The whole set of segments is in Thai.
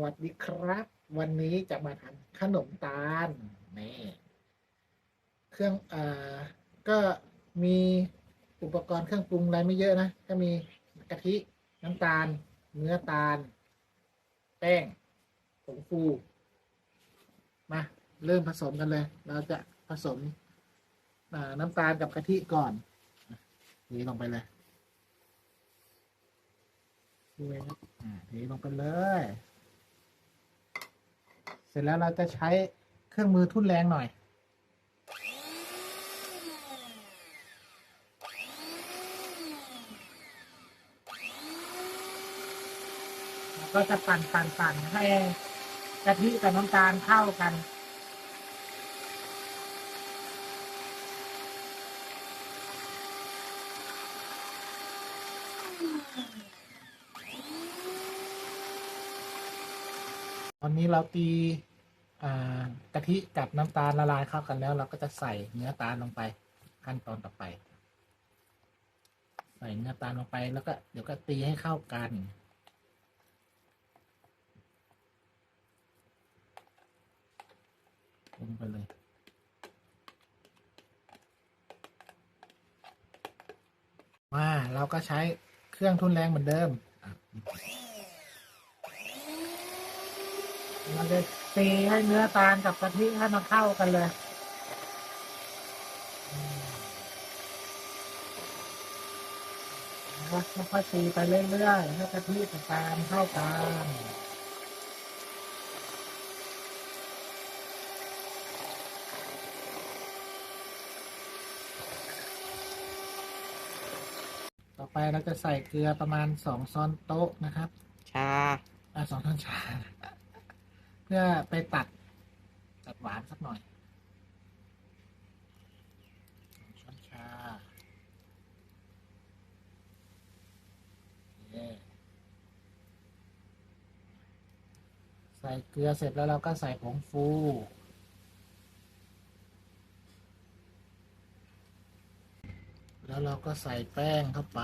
วัสดีครับ วันนี้จะมาทำขนมตาลนี่เครื่องอ่าก็มีอุปกรณ์เครื่องปรุงอะไรไม่เยอะนะ ก็มีกะทิน้ำตาล เนื้อตาล แป้งผงฟูมาเริ่มผสมกันเลย เราจะผสมน้ำตาลกับกะทิก่อนนี่ลงไปเลยดูเลยครับอ่านี่ลงไปเลย เสร็จแล้วเราจะใช้เครื่องมือทุ่นแรงหน่อย ก็จะปั่นปั่นปั่นให้กะทิกับน้ำตาลเข้ากันต อนนี้เราตีกะทิกับน้ำตาลละลายเข้ากันแล้ว เราก็จะใส่เนื้อตาลลงไปขั้นตอนต่อไป ใส่เนื้อตาลลงไปแล้วก็เดี๋ยวก็ตีให้เข้ากันลงไปเลยมาเราก็ใช้เครื่องทุนแรงเหมือนเดิม อะเราจะตีให้เนื้อตาลกับกะทิให้มันเข้ากันเลยอืมแล้วก็ค่อยๆตีไปเรื่อยๆให้กะทิกับตาลเข้ากันต่อไปเราจะใส่เกลือประมาณสองช้อนโต๊ะนะครับ ชาอ่าสองช้อนชาเพื่อไปตัดตัดหวานสักหน่อยช้อนชาใส่เกลือเสร็จแล้วเราก็ใส่ผงฟูแล้วเราก็ใส่แป้งเข้าไป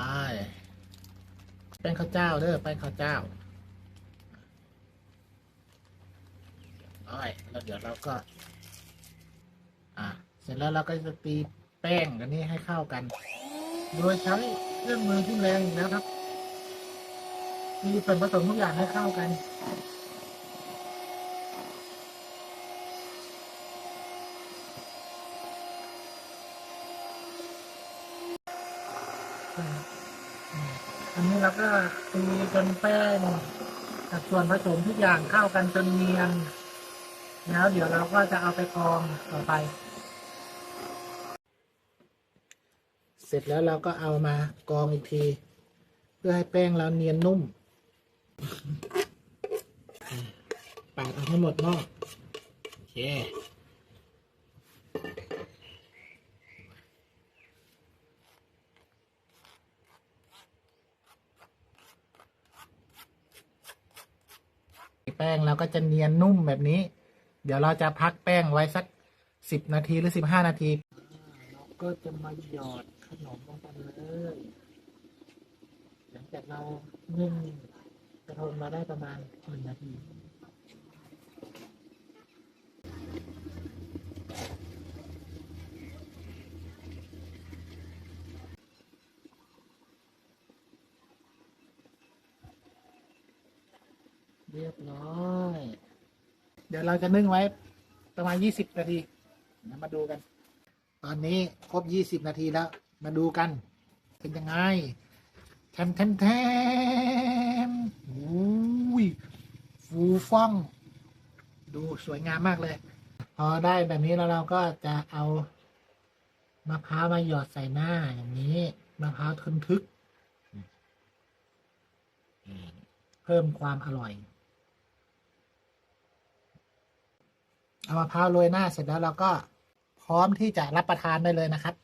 แป้งข้าวเจ้าเด้อแป้งข้าวเจ้า ร้อยแล้วเดี๋ยวเราก็ อะเสร็จแล้วเราก็จะตีแป้งกันนี้ให้เข้ากัน โดยใช้เครื่องมือที่แรงอีกแล้วครับตีส่วนผสมทุกอย่างให้เข้ากันอันนี้เราก็ตีจนแป้งกับส่วนผสมทุกอย่างเข้ากันจนเนียน แล้วเดี๋ยวเราก็จะเอาไปกรองต่อไป เสร็จแล้วเราก็เอามากรองอีกที เพื่อให้แป้งเราเนียนนุ่มปาดเอาให้หมดเนาะโอเคแป้งเราก็จะเนียนนุ่มแบบนี้ เดี๋ยวเราจะพักแป้งไว้สักสิบนาทีหรือสิบห้านาที เราก็จะมาหยอดขนมลงไปเลย หลังจากเรานึ่งกระทงมาได้ประมาณหนึ่งนาทีเรียบร้อย เดี๋ยวเราจะนึ่งไว้ประมาณยี่สิบนาทีมาดูกัน ตอนนี้ครบยี่สิบนาทีแล้ว มาดูกัน เป็นยังไงแทมแทมแทมอุ้ยฟูฟ่อง ดูสวยงามมากเลย พอได้แบบนี้แล้วเราก็จะเอามะพร้าวมาหยอดใส่หน้าอย่างนี้มะพร้าวทึนทึก เพิ่มความอร่อย เอามะพร้าวโรยหน้าเสร็จแล้วเราก็พร้อมที่จะรับประทานได้เลยนะครับ